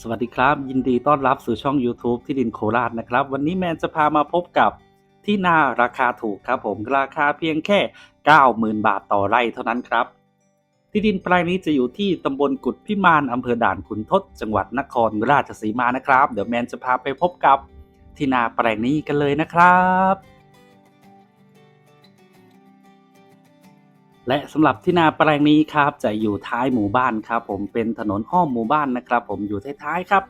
สวัสดีครับ ยินดีต้อนรับสู่ช่อง YouTube ที่ดินโคราชนะครับ วันนี้แมนจะพามาพบกับที่นาราคาถูกครับผมราคาเพียงแค่ 90,000 บาทต่อไร่เท่านั้นครับ ที่ดินแปลงนี้จะอยู่ที่ตำบลกุดพิมานอำเภอด่านขุนทด จังหวัดนครราชสีมานะครับ เดี๋ยวแมนจะพาไปพบกับที่นาแปลงนี้กันเลยนะครับ และสำหรับที่นาแปลงนี้ครับจะอยู่ท้ายหมู่บ้านครับผมเป็นถนนอ้อมหมู่บ้านนะครับ ผมอยู่ท้ายๆครับ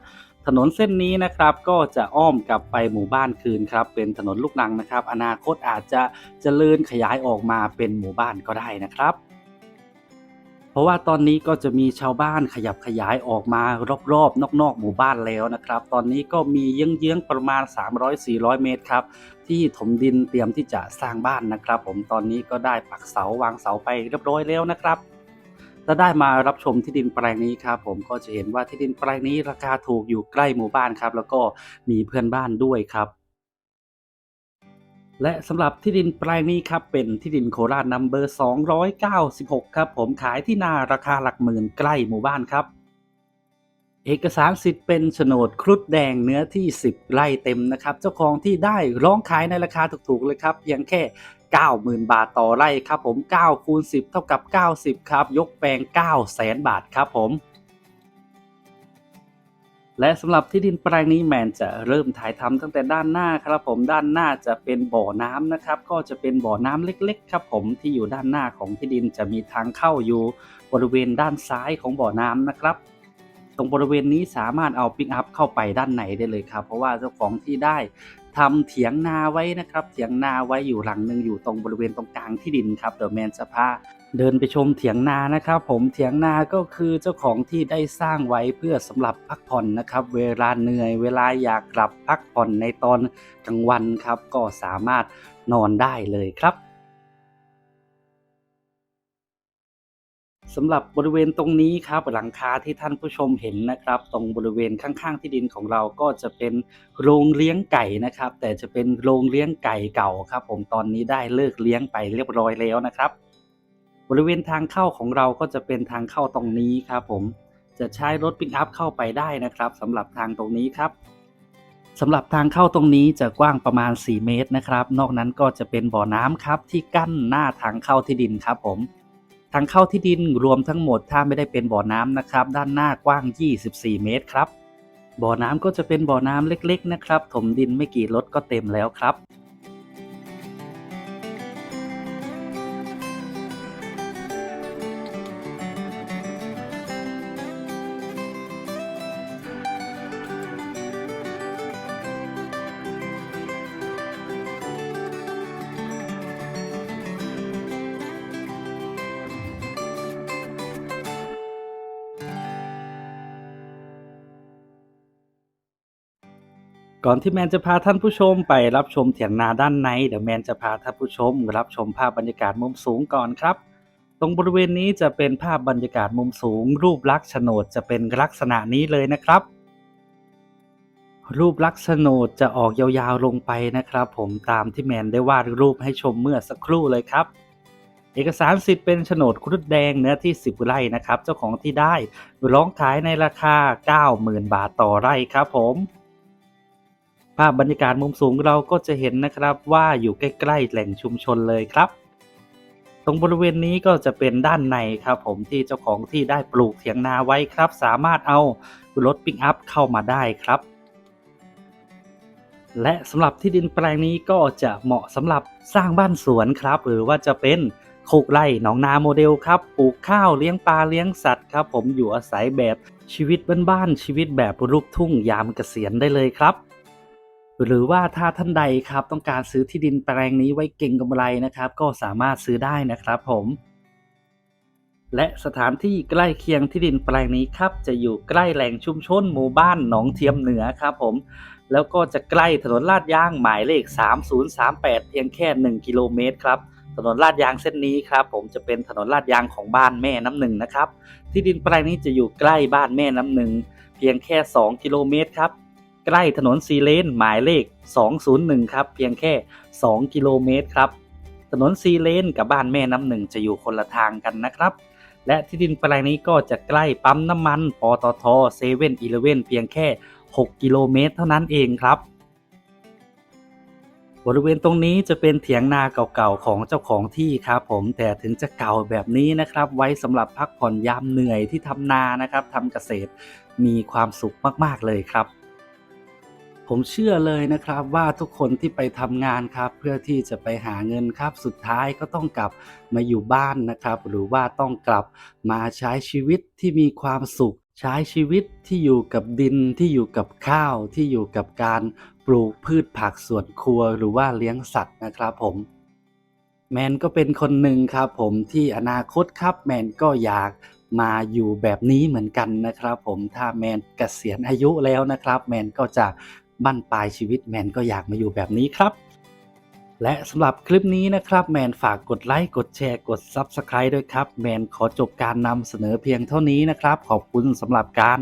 ถนนเส้นนี้นะครับก็จะอ้อมกลับไปหมู่บ้านคืนครับ เป็นถนนลูกรังนะครับ อนาคตอาจจะเจริญขยายออกมาเป็นหมู่บ้านก็ได้นะครับ เพราะว่าตอนนี้ก็จะมีชาวบ้านขยับขยายออกมารอบๆ นอกๆ หมู่บ้านแล้วนะครับ ตอนนี้ก็มีเยื้องๆประมาณ 300-400 เมตรครับที่ถมดินเตรียมที่จะสร้างบ้านนะครับ ผมตอนนี้ก็ได้ปักเสาวางเสาไปเรียบร้อยแล้วนะครับถ้าได้มารับชมที่ดินแปลงนี้ครับผมก็จะเห็นว่าที่ดินแปลงนี้ราคาถูกอยู่ใกล้หมู่บ้านครับ แล้วก็มีเพื่อนบ้านด้วยครับ และสำหรับที่ดินแปลงนี้ครับเป็นที่ดินโคราชนัมเบอร์ 296 ครับ ผมขายที่นาราคาหลักหมื่นใกล้หมู่บ้านครับ เอกสารสิทธิ์เป็นโฉนดครุฑแดงเนื้อที่ 10 ไร่เต็มนะครับ เจ้าของที่ได้ร้องขายในราคาถูกๆเลยครับเพียงแค่ 90,000 บาทต่อไร่ครับผม9คูณ10 เท่ากับ 90 ครับ ยกแปลง 9 0 0 0 0 0 บาทครับผม และสำหรับที่ดินแปลงนี้แมนจะเริ่มถ่ายทำตั้งแต่ด้านหน้าครับผมด้านหน้าจะเป็นบ่อน้ำนะครับ ก็จะเป็นบ่อน้ำเล็ก ๆ ครับผมที่อยู่ด้านหน้าของที่ดินจะมีทางเข้าอยู่บริเวณด้านซ้ายของบ่อน้ำนะครับ ตรงบริเวณนี้สามารถเอาปิกอัพเข้าไปด้านในได้เลยครับ เพราะว่าเจ้าของที่ได้ ทำเถียงนาไว้นะครับ เถียงนาไว้อยู่หลังหนึ่งอยู่ตรงบริเวณตรงกลางที่ดินครับเดอะแมนจะพาเดินไปชมเถียงนานะครับ ผมเถียงนาก็คือเจ้าของที่ได้สร้างไว้เพื่อสำหรับพักผ่อนนะครับ เวลาเหนื่อย เวลาอยากกลับพักผ่อนในตอนกลางวันครับ ก็สามารถนอนได้เลยครับ สำหรับบริเวณตรงนี้ครับหลังคาที่ท่านผู้ชมเห็นนะครับ ตรงบริเวณข้างๆที่ดินของเราก็จะเป็นโรงเลี้ยงไก่นะครับ แต่จะเป็นโรงเลี้ยงไก่เก่าครับ ผมตอนนี้ได้เลิกเลี้ยงไปเรียบร้อยแล้วนะครับ บริเวณทางเข้าของเราก็จะเป็นทางเข้าตรงนี้ครับ ผมจะใช้รถปิกอัพเข้าไปได้นะครับสำหรับทางตรงนี้ครับสำหรับทางเข้าตรงนี้จะกว้างประมาณ 4 เมตรนะครับ นอกนั้นก็จะเป็นบ่อน้ำครับที่กั้นหน้าทางเข้าที่ดินครับผม ทางเข้าที่ดินรวมทั้งหมดถ้าไม่ได้เป็นบ่อน้ำนะครับ ด้านหน้ากว้าง 24 เมตรครับ บ่อน้ำก็จะเป็นบ่อน้ำเล็กๆนะครับ ถมดินไม่กี่รถก็เต็มแล้วครับ ก่อนที่แมนจะพาท่านผู้ชมไปรับชมเถียงนาด้านใน เดี๋ยวแมนจะพาท่านผู้ชม รับชมภาพบรรยากาศมุมสูงก่อนครับ ตรงบริเวณนี้จะเป็นภาพบรรยากาศมุมสูง รูปลักษณ์โฉนดจะเป็นลักษณะนี้เลยนะครับ รูปลักษณ์โฉนดจะออกยาวๆลงไปนะครับ ผมตามที่แมนได้วาดรูปให้ชมเมื่อสักครู่เลยครับ เอกสารสิทธิ์เป็นโฉนดครุฑแดงเนื้อที่ 10 ไร่นะครับ เจ้าของที่ได้ร้องขายในราคา 90,000 บาทต่อไร่ครับผม ภาพบรรยากาศมุมสูงเราก็จะเห็นนะครับว่าอยู่ใกล้ๆแหล่งชุมชนเลยครับ ตรงบริเวณนี้ก็จะเป็นด้านในครับ ผมที่เจ้าของที่ได้ปลูกเถียงนาไว้ครับ สามารถเอารถปิกอัพเข้ามาได้ครับ และสำหรับที่ดินแปลงนี้ก็จะเหมาะสำหรับสร้างบ้านสวนครับ หรือว่าจะเป็นโคกไร่หนองนาโมเดลครับปลูกข้าวเลี้ยงปลาเลี้ยงสัตว์ครับ ผมอยู่อาศัยแบบชีวิตบ้านๆชีวิตแบบลูกทุ่งยามเกษียณได้เลยครับ หรือว่าถ้าท่านใดครับต้องการซื้อที่ดินแปลงนี้ไว้เก่งกำไรนะครับ ก็สามารถซื้อได้นะครับผม และสถานที่ใกล้เคียงที่ดินแปลงนี้ครับ จะอยู่ใกล้แหล่งชุมชนหมู่บ้านหนองเทียมเหนือครับผม แล้วก็จะใกล้ถนนลาดยางหมายเลข 3038 เพียงแค่ 1 กิโลเมตรครับถนนลาดยางเส้นนี้ครับผมจะเป็นถนนลาดยางของบ้านแม่น้ำหนึ่งนะครับ ที่ดินแปลงนี้จะอยู่ใกล้บ้านแม่น้ำหนึ่งเพียงแค่ 2 กิโลเมตรครับ ใกล้ถนนซีเลนหมายเลข 201 ครับ เพียงแค่ 2 กิโลเมตรครับ ถนนซีเลนกับบ้านแม่น้ำหนึ่งจะอยู่คนละทางกันนะครับ และที่ดินแปลงนี้ก็จะใกล้ปั๊มน้ำมันปตทเซเว่นอีเลเว่นเพียงแค่ 6 กิโลเมตรเท่านั้นเองครับบริเวณตรงนี้จะเป็นเถียงนาเก่าๆของเจ้าของที่ครับผมแต่ถึงจะเก่าแบบนี้นะครับ ไว้สำหรับพักผ่อนยามเหนื่อยที่ทำนานะครับทำเกษตรมีความสุขมากๆเลยครับ ผมเชื่อเลยนะครับว่าทุกคนที่ไปทำงานครับ เพื่อที่จะไปหาเงินครับ สุดท้ายก็ต้องกลับมาอยู่บ้านนะครับ หรือว่าต้องกลับมาใช้ชีวิตที่มีความสุข ใช้ชีวิตที่อยู่กับดินที่อยู่กับข้าวที่อยู่กับการปลูกพืชผักสวนครัว หรือว่าเลี้ยงสัตว์นะครับผมแมนก็เป็นคนหนึ่งครับ ผมที่อนาคตครับแมนก็อยากมาอยู่แบบนี้เหมือนกันนะครับ ผมถ้าแมนเกษียณอายุแล้วนะครับ แมนก็จะ บั้นปลายชีวิตแมนก็อยากมาอยู่แบบนี้ครับ และสำหรับคลิปนี้นะครับแมนฝากกดไลค์กดแชร์กด Subscribe ด้วยครับ แมนขอจบการนำเสนอเพียงเท่านี้นะครับ ขอบคุณสำหรับการ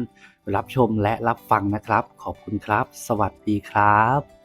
รับชมและรับฟังนะครับ ขอบคุณครับ สวัสดีครับ